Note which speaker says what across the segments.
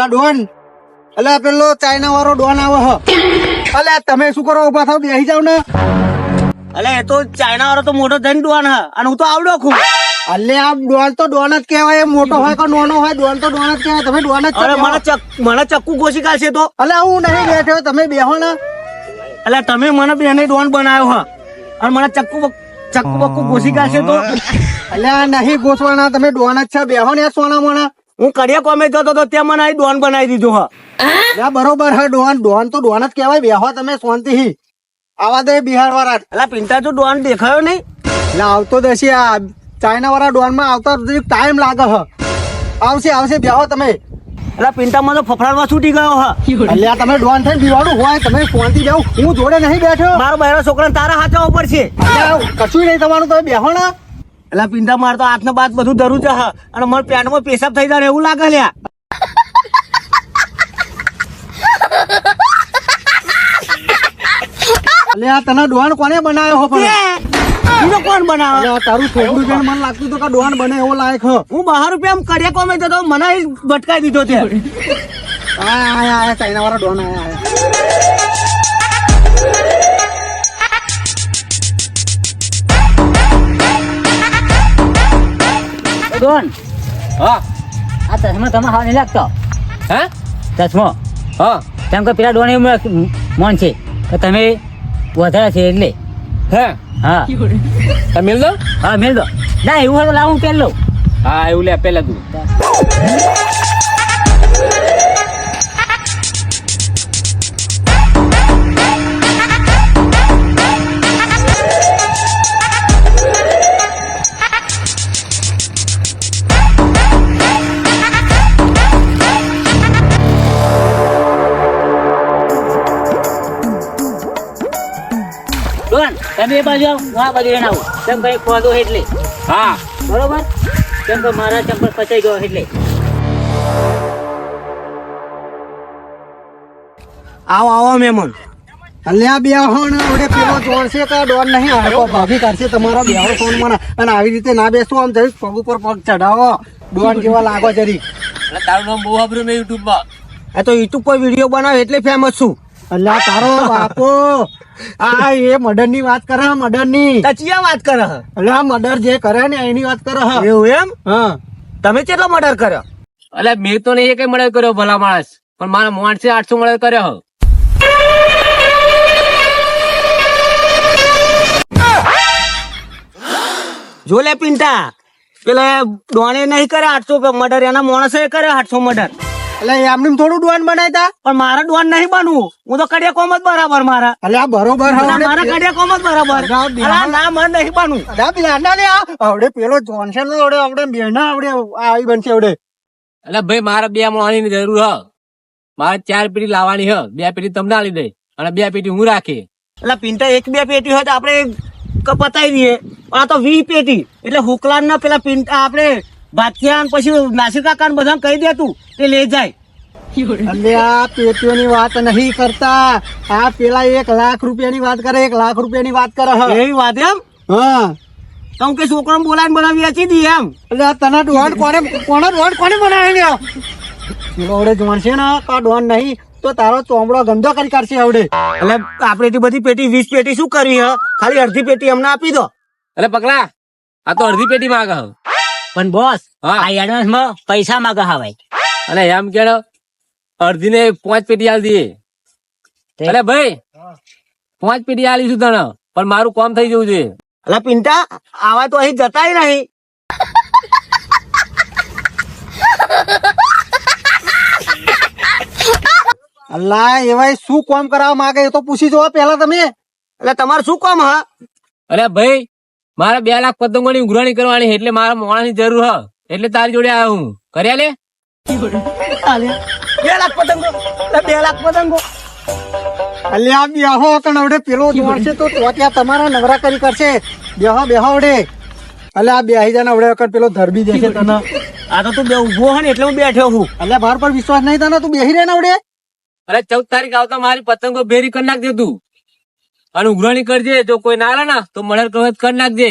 Speaker 1: અલા ડોન અલા પેલો ચાઇના વાળો ડોન આવે હ. અલે તમે શું કરો ઊભા થાવ બેસી જાવ ને.
Speaker 2: અલે એ તો ચાઇના વાળો તો મોટો ધન ડોન હ અને હું તો આવડો ખું
Speaker 1: અલે આ ડોન તો ડોન જ કહેવાય મોટો હોય કે નાનો હોય ડોન તો ડોન જ કહેવાય તમે ડોન જ છો
Speaker 2: અરે મને ચક મને ચક્કુ ઘોસી કાઢશે તો.
Speaker 1: અલે હું નહીં બેઠો તમે બેહો ને.
Speaker 2: અલે તમે મને બેને ડોન બનાવ્યો હ અને મને ચક્કુ ચક્કુ બક્કુ ઘોસી કાઢશે તો.
Speaker 1: અલે નહીં ગોસવાના તમે ડોન જ છે બેહો ને સોના મોના
Speaker 2: હું કડિયા કોમે જતો તો ત્યાં મને આ ડોન બનાવી દીધો હા.
Speaker 1: ના બરોબર હા ડોન. ડોન તો ડોન જ કહેવાય. બેહો તમે શાંતિ આવા દે બિહાર વાળા
Speaker 2: એટલે પિંટા જો ડોન દેખાયો નહીં?
Speaker 1: એટલે આવતો દસી આ. ચાઇના વાળા ડોનમાં આવતા ટાઈમ લાગે હ. આવશે આવશે બેહો તમે.
Speaker 2: એટલે પિંટામાં તો ફફડામાં છૂટી ગયો હ.
Speaker 1: આ તમે ડોન થઈને પીવાનું હોય તમે શાંતિ જાવ હું જોડે નહીં બેઠો.
Speaker 2: મારો બહેરો છોકરા તારા હાથે ઉપર છે.
Speaker 1: કશું નહીં તમારું તમે બેહો ને.
Speaker 2: એટલે પિંટા માર તો હાથ બાદ બધું ધરું છે અને મારા પેન્ટમાં પેશાબ થઈ જાય એવું લાગે લ્યા.
Speaker 1: આ તને ડોન કોને બનાવ્યો હો પણ?
Speaker 2: કોણ બનાવે?
Speaker 1: તારું છોકરું જોઈને મને લાગતું તો કે ડોન બને એવો લાયક હ.
Speaker 2: હું બહાર રૂપિયા આમ કડિયા કોમે તો મને ભટકાઈ દીધો છે
Speaker 1: આયા આયા આયા ચાઇના વાળા ડોન આયા આયા.
Speaker 3: ડોન
Speaker 4: હા.
Speaker 3: આ ચશ્મા તમે હાવ નહીં લાગતો.
Speaker 4: હે?
Speaker 3: ચશ્મો.
Speaker 4: હા.
Speaker 3: તેમ કે પેલા ડોન એવું મોન છે. કે તમે વધારે છે એટલે.
Speaker 4: હે?
Speaker 3: હા.
Speaker 4: તમે મિલ દો.
Speaker 3: હા મેલ દો. ના એવું હોય તો લાવું પેલ
Speaker 4: હા એવું લે પેલા તું.
Speaker 3: ડોન તમે એ બાજુ આવો હું આ બાજુ એને આવું. તેમ કઈ ખોદો એટલે.
Speaker 4: હા.
Speaker 3: બરોબર? કેમ કે મારા ચંપલ પચાઈ ગયો એટલે.
Speaker 2: આવો આવો મેમન
Speaker 1: અલ્યા બેહો ઓડે પેલો જોડશે કે ડોન નહીં આવો ભાભી કરશે તમારો બેહો ફોન મને અને આવી રીતે ના બેસતો આમ જઈશ પગ ઉપર પગ ચઢાવો. ડોન જેવા લાગો જરી
Speaker 4: એટલે તારું નામ બહુ વાપર્યું મેં
Speaker 2: યુટ્યુબમાં તો યુટ્યુબ પર વીડિયો બનાવે એટલે ફેમસ છું.
Speaker 1: અલ્યા તારો બાપો. આ એ મર્ડરની વાત કરે મર્ડરની
Speaker 2: ચિયા વાત કરે એટલે
Speaker 1: આ મર્ડર જે કરે ને એની વાત કરે.
Speaker 2: એવું એમ?
Speaker 1: હા.
Speaker 2: તમે કેટલો મર્ડર કર્યો?
Speaker 4: એટલે મેં તો નહીં કઈ મર્ડર કર્યો ભલા માણસ. પણ મારા માણસે આઠસો મર્ડર કર્યો
Speaker 2: જો લે પિંટા પેલા ડોણે નહીં કરે આઠસો મર્ડર એના માણસે કરે આઠસો મર્ડર?
Speaker 1: એટલે એમને થોડું ડોન બનાવતા
Speaker 2: પણ મારા ડોન નહીં બનવું. હું તો કડિયા કોમ જ બરાબર મારા.
Speaker 1: અલ્યા બરોબર
Speaker 2: મારા કડિયા કોમ જ બરાબર.
Speaker 1: ના,
Speaker 2: મને નહીં બનવું.
Speaker 1: અલ્યા પેલા ના લે આવડે પેલો જોનસન નો આવડે આવડે બેના આવડે આવી બનશે આવડે
Speaker 4: એટલે ભાઈ મારે બે માણસની જરૂર હ. મારે ચાર પેટી લાવવાની હ. બે પેટી તમને આલી દે અને બે પેટી હું રાખી.
Speaker 2: એટલે પિન્ટા એક બે પેટી હોય તો આપણે પતાવી દઈએ. આ તો વી પેટી. એટલે હુકલાન ના પેલા પિન્ટા આપણે ભાથિયા ને પછી નાસિર કાકા બધા કહી દે તું તે લઈ જાય.
Speaker 1: અલ્યા પેટીઓની વાત નહીં કરતા. આ પેલા એક લાખ રૂપિયાની વાત કરે એક લાખ રૂપિયાની વાત કરે હ.
Speaker 2: એવી વાત એમ?
Speaker 1: હા.
Speaker 2: તો કે છોકરો બોલાવીને બનાવી વેચી દી એમ.
Speaker 1: એટલે આ તને ડોન કોને કોને ડોન કોને બનાવી લ્યો? જોણ છે ને કા ડોન નહીં તો તારો ચોમડો ગંદો કરી કાઢશે આવડે.
Speaker 2: એટલે આપણે એટલી બધી પેટી વીસ પેટી શું કરી હ? ખાલી અડધી પેટી અમને આપી દો.
Speaker 4: એટલે પગલા આ તો અડધી પેટી માંગ હ.
Speaker 3: પણ બોસ
Speaker 4: હા.
Speaker 3: આ એડવાન્સમાં પૈસા માંગે હવાય
Speaker 4: અને એમ કે અડધી ને પાંચ પેટી આલી દઈએ. અરે ભાઈ પાંચ પેટી આલીશું તને પણ મારું કામ થઈ જવું જોઈએ.
Speaker 2: એટલે પિંટા આવા તો અહીં જતાય નહીં.
Speaker 1: અલ્લા એવાય શું કામ કરાવવા માંગે એ તો પૂછી જોવા પેલા તમે.
Speaker 2: એટલે તમારે શું કામ હા?
Speaker 4: અરે ભાઈ મારે બે લાખ પતંગો ની ઉઘરાણી કરવાની એટલે મારા મોણાની જરૂર હ. એટલે તારી જોડે આવ્યો હું. કર્યા લે?
Speaker 2: બે લાખ પતંગો બે લાખ પતંગો.
Speaker 1: અલ્યા બેહો કણ પેલો તો તો ત્યાં તમારા નવરા કરી કરશે. બેહો બેહો આવડે. અલ્યા બેહી જાય આવડે વખત પેલો ધરબી દેશે તને.
Speaker 2: આ તો તું બે ઊભો ને એટલે હું બેઠો હું
Speaker 1: અલ્યા બાર પર વિશ્વાસ નહીં તને? તું બેહી રહે ને
Speaker 4: અરે ચૌદ તારીખ આવતા મારી પતંગો ભેરી કરી નાખજે તું. અને ઉઘરાણી કરજે જો કોઈ ના ના તો મડર કરો કરી નાખજે.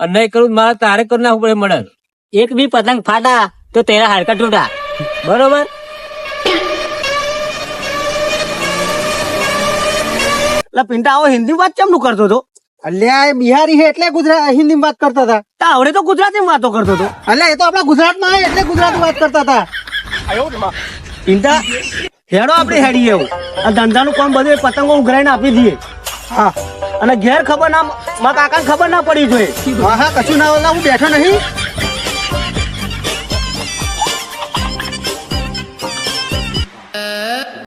Speaker 4: અને નહીં કરું મારે તારે કર નાખવું પડે મર્ડર.
Speaker 3: એક બી પતંગ ફાટા તો તેરા હાડકા તૂટા બરોબર?
Speaker 2: પિંટા આવો હિન્દી વાત કેમ કરતો હતો?
Speaker 1: અલ્યા બિહારી હે એટલે ગુજરાત હિન્દી વાત કરતા હતા.
Speaker 2: તા આવડે તો ગુજરાતી વાતો કરતો હતો.
Speaker 1: અલ્યા એ તો આપણા ગુજરાતમાં આવે એટલે ગુજરાતી વાત કરતા હતા.
Speaker 2: પિંટા હેડો આપણે હેડીએ એવું આ ધંધાનું કામ બધું પતંગો ઉઘરાઈને આપી દઈએ.
Speaker 1: હા.
Speaker 2: અને ઘેર ખબર ના મા કાકાને ખબર ના પડી જોઈએ
Speaker 1: હા હા, કશું ના, હું બેઠો નહીં.